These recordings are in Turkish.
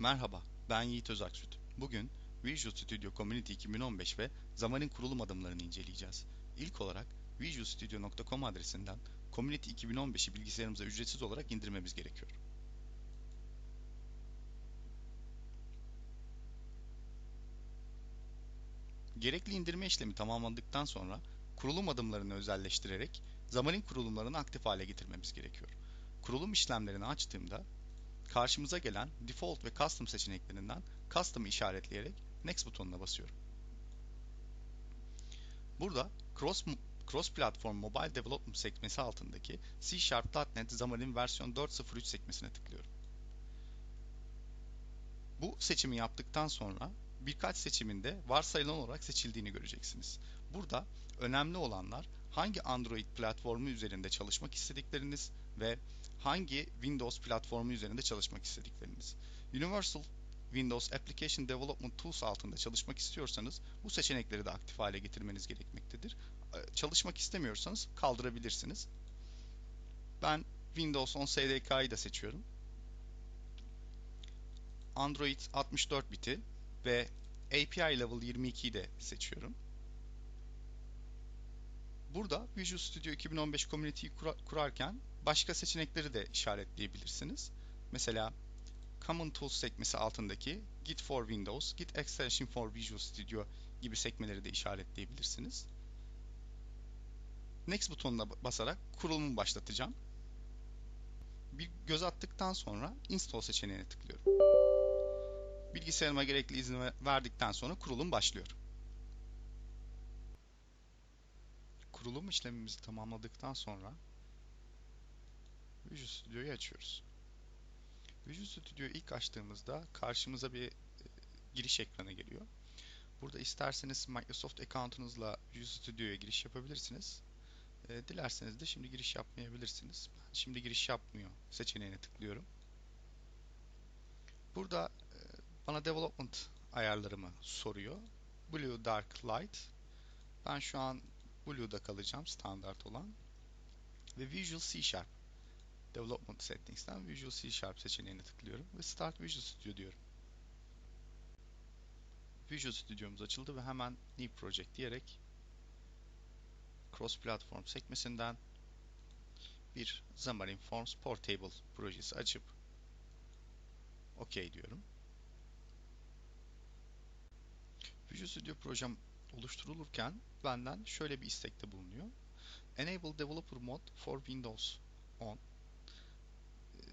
Merhaba, ben Yiğit Özaksüt. Bugün Visual Studio Community 2015 ve zamanın kurulum adımlarını inceleyeceğiz. İlk olarak visualstudio.com adresinden Community 2015'i bilgisayarımıza ücretsiz olarak indirmemiz gerekiyor. Gerekli indirme işlemi tamamlandıktan sonra kurulum adımlarını özelleştirerek zamanın kurulumlarını aktif hale getirmemiz gerekiyor. Kurulum işlemlerini açtığımda karşımıza gelen Default ve Custom seçeneklerinden Custom'ı işaretleyerek Next butonuna basıyorum. Burada Cross, Cross Platform Mobile Development sekmesi altındaki C Sharp.NET Xamarin versiyon 4.03 sekmesine tıklıyorum. Bu seçimi yaptıktan sonra birkaç seçiminde varsayılan olarak seçildiğini göreceksiniz. Burada önemli olanlar hangi Android platformu üzerinde çalışmak istedikleriniz ve hangi Windows platformu üzerinde çalışmak istedikleriniz. Universal Windows Application Development Tools altında çalışmak istiyorsanız bu seçenekleri de aktif hale getirmeniz gerekmektedir. Ee, çalışmak istemiyorsanız kaldırabilirsiniz. Ben Windows 10 SDK'yı da seçiyorum. Android 64 biti ve API Level 22'yi de seçiyorum. Burada Visual Studio 2015 Community'yi kurarken başka seçenekleri de işaretleyebilirsiniz. Mesela Common Tools sekmesi altındaki Git for Windows, Git Extension for Visual Studio gibi sekmeleri de işaretleyebilirsiniz. Next butonuna basarak kurulumu başlatacağım. Bir göz attıktan sonra Install seçeneğine tıklıyorum. Bilgisayarıma gerekli izni verdikten sonra kurulum başlıyor. Kurulum işlemimizi tamamladıktan sonra Visual Studio'yu açıyoruz. Visual Studio'yu ilk açtığımızda karşımıza bir e, giriş ekranı geliyor. Burada isterseniz Microsoft account'unuzla Visual Studio'ya giriş yapabilirsiniz. E, dilerseniz de şimdi giriş yapmayabilirsiniz. Ben şimdi giriş yapmıyor seçeneğine tıklıyorum. Burada e, bana development ayarlarımı soruyor. Blue Dark Light. Ben şu an Blue'da kalacağım standart olan. Ve Visual C Sharp. Development Settings'ten Visual C Sharp seçeneğine tıklıyorum ve Start Visual Studio diyorum. Visual Studio'muz açıldı ve hemen New Project diyerek Cross Platform sekmesinden bir Xamarin Forms Portable projesi açıp OK diyorum. Visual Studio projem oluşturulurken benden şöyle bir istekte bulunuyor. Enable Developer Mode for Windows 10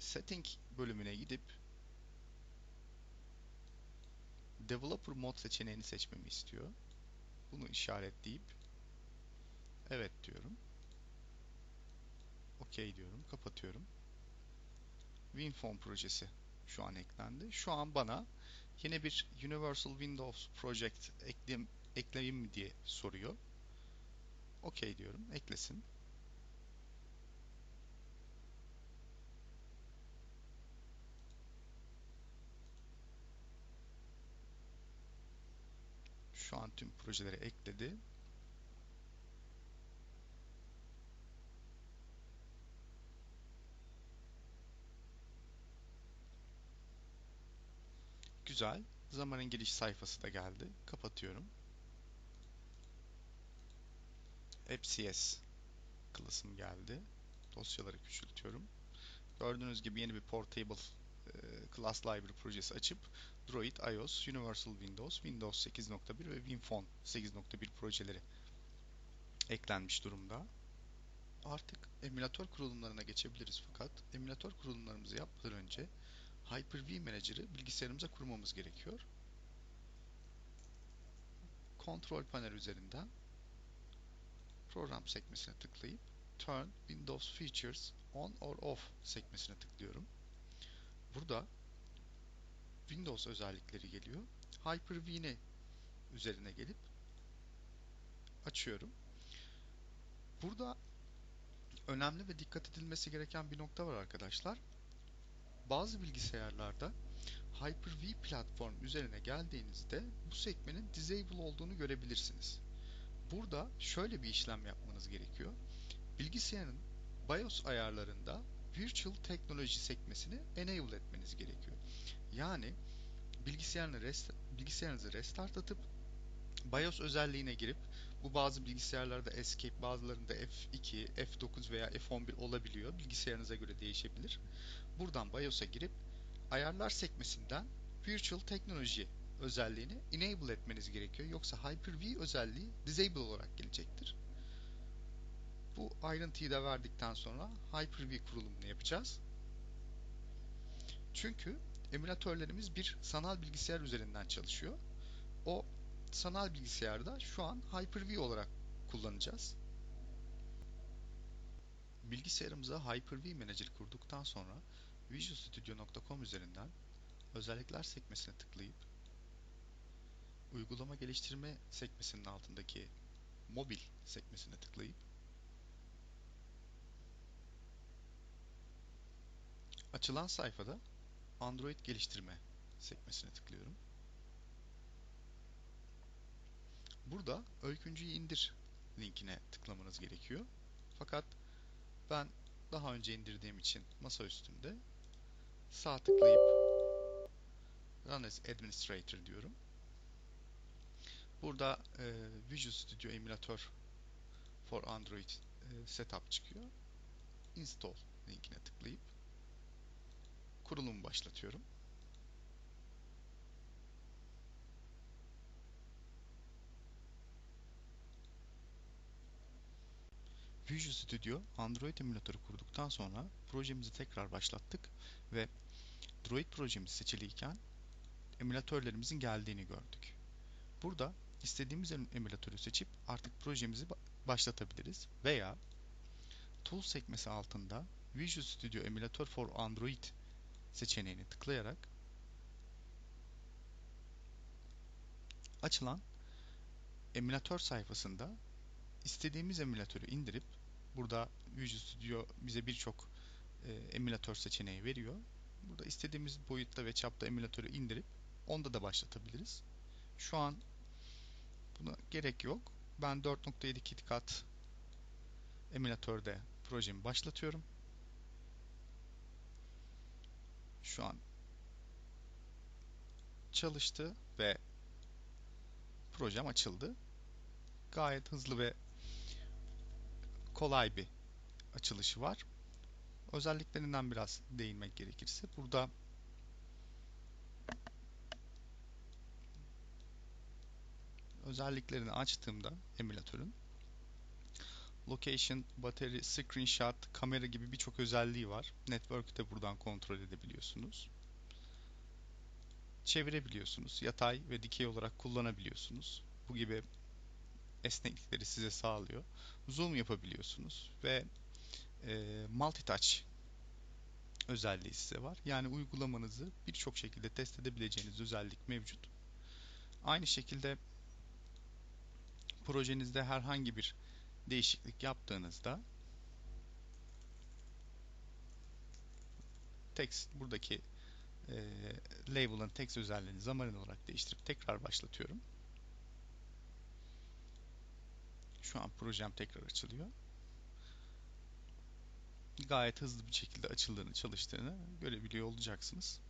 Setting bölümüne gidip Developer Mode seçeneğini seçmemi istiyor. Bunu işaretleyip Evet diyorum. OK diyorum. Kapatıyorum. WinForm projesi şu an eklendi. Şu an bana yine bir Universal Windows Project ekleyeyim, ekleyeyim mi diye soruyor. OK diyorum. Eklesin. Şu an tüm projeleri ekledi. Güzel. Zamanın giriş sayfası da geldi. Kapatıyorum. AppCS klasım geldi. Dosyaları küçültüyorum. Gördüğünüz gibi yeni bir portable e, class library projesi açıp Droid, iOS, Universal Windows, Windows 8.1 ve WinPhone 8.1 projeleri eklenmiş durumda. Artık emülatör kurulumlarına geçebiliriz fakat emülatör kurulumlarımızı yapmadan önce Hyper-V Manager'ı bilgisayarımıza kurmamız gerekiyor. Kontrol panel üzerinden program sekmesine tıklayıp Turn Windows Features On or Off sekmesine tıklıyorum. Burada Windows özellikleri geliyor. Hyper-V'ne üzerine gelip açıyorum. Burada önemli ve dikkat edilmesi gereken bir nokta var arkadaşlar. Bazı bilgisayarlarda Hyper-V platform üzerine geldiğinizde bu sekmenin disable olduğunu görebilirsiniz. Burada şöyle bir işlem yapmanız gerekiyor. Bilgisayarın BIOS ayarlarında Virtual Technology sekmesini enable etmeniz gerekiyor. Yani bilgisayarını rest, bilgisayarınızı restart atıp BIOS özelliğine girip bu bazı bilgisayarlarda Escape, bazılarında F2, F9 veya F11 olabiliyor. Bilgisayarınıza göre değişebilir. Buradan BIOS'a girip ayarlar sekmesinden Virtual Technology özelliğini enable etmeniz gerekiyor. Yoksa Hyper-V özelliği disable olarak gelecektir. Bu ayrıntıyı da verdikten sonra Hyper-V kurulumunu yapacağız. Çünkü emülatörlerimiz bir sanal bilgisayar üzerinden çalışıyor. O sanal bilgisayarda şu an Hyper-V olarak kullanacağız. Bilgisayarımıza Hyper-V Manager kurduktan sonra visualstudio.com üzerinden özellikler sekmesine tıklayıp uygulama geliştirme sekmesinin altındaki mobil sekmesine tıklayıp açılan sayfada Android geliştirme sekmesine tıklıyorum. Burada Öyküncü'yü indir linkine tıklamanız gerekiyor. Fakat ben daha önce indirdiğim için masa üstünde sağ tıklayıp Run as Administrator diyorum. Burada e, Visual Studio Emulator for Android e, setup çıkıyor. Install linkine tıklayıp kurulumu başlatıyorum. Visual Studio Android emülatörü kurduktan sonra projemizi tekrar başlattık ve Droid projemiz seçiliyken emülatörlerimizin geldiğini gördük. Burada istediğimiz emülatörü seçip artık projemizi başlatabiliriz veya Tools sekmesi altında Visual Studio Emulator for Android seçeneğini tıklayarak açılan emülatör sayfasında istediğimiz emülatörü indirip burada Visual Studio bize birçok e, emülatör seçeneği veriyor. Burada istediğimiz boyutta ve çapta emülatörü indirip onda da başlatabiliriz. Şu an buna gerek yok. Ben 4.7 KitKat emülatörde projemi başlatıyorum. Şu an çalıştı ve projem açıldı. Gayet hızlı ve kolay bir açılışı var. Özelliklerinden biraz değinmek gerekirse burada özelliklerini açtığımda emülatörün location, battery, screenshot, kamera gibi birçok özelliği var. Network'ü de buradan kontrol edebiliyorsunuz. Çevirebiliyorsunuz. Yatay ve dikey olarak kullanabiliyorsunuz. Bu gibi esneklikleri size sağlıyor. Zoom yapabiliyorsunuz ve e, multitouch özelliği size var. Yani uygulamanızı birçok şekilde test edebileceğiniz özellik mevcut. Aynı şekilde projenizde herhangi bir değişiklik yaptığınızda text buradaki e, label'ın text özelliğini zaman olarak değiştirip tekrar başlatıyorum. Şu an projem tekrar açılıyor. Gayet hızlı bir şekilde açıldığını, çalıştığını görebiliyor olacaksınız.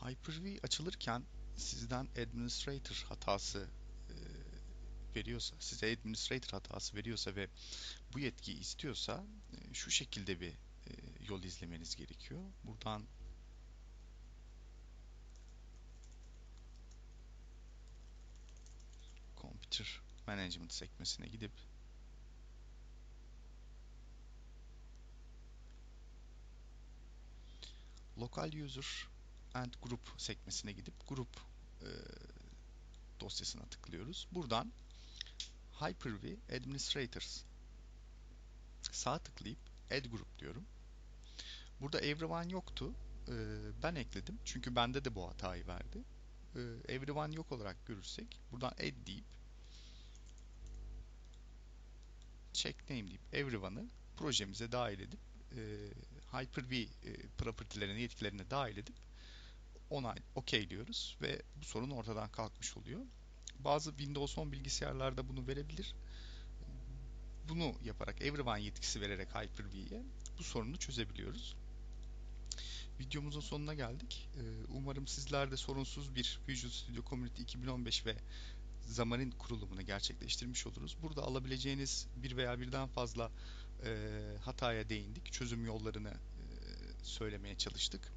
Hyper-V açılırken sizden administrator hatası veriyorsa, size administrator hatası veriyorsa ve bu yetkiyi istiyorsa e, şu şekilde bir e, yol izlemeniz gerekiyor. Buradan Computer Management sekmesine gidip Local User and Group sekmesine gidip grup e, dosyasına tıklıyoruz. Buradan Hyper-V Administrators sağ tıklayıp Add Group diyorum. Burada Everyone yoktu. E, ben ekledim. Çünkü bende de bu hatayı verdi. E, everyone yok olarak görürsek buradan Add deyip check name deyip everyone'ı projemize dahil edip e, Hyper-V e, property'lerine, yetkilerine dahil edip onay, OK diyoruz ve bu sorun ortadan kalkmış oluyor. Bazı Windows 10 bilgisayarlarda bunu verebilir. Bunu yaparak Everyone yetkisi vererek Hyper-V'ye bu sorunu çözebiliyoruz. videomuzun sonuna geldik. Ee, umarım sizler de sorunsuz bir Visual Studio Community 2015 ve zamanın kurulumunu gerçekleştirmiş oluruz. Burada alabileceğiniz bir veya birden fazla e, hataya değindik. Çözüm yollarını e, söylemeye çalıştık.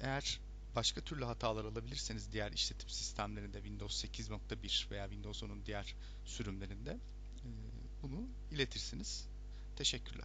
Eğer başka türlü hatalar alabilirseniz diğer işletim sistemlerinde Windows 8.1 veya Windows 10'un diğer sürümlerinde bunu iletirsiniz. Teşekkürler.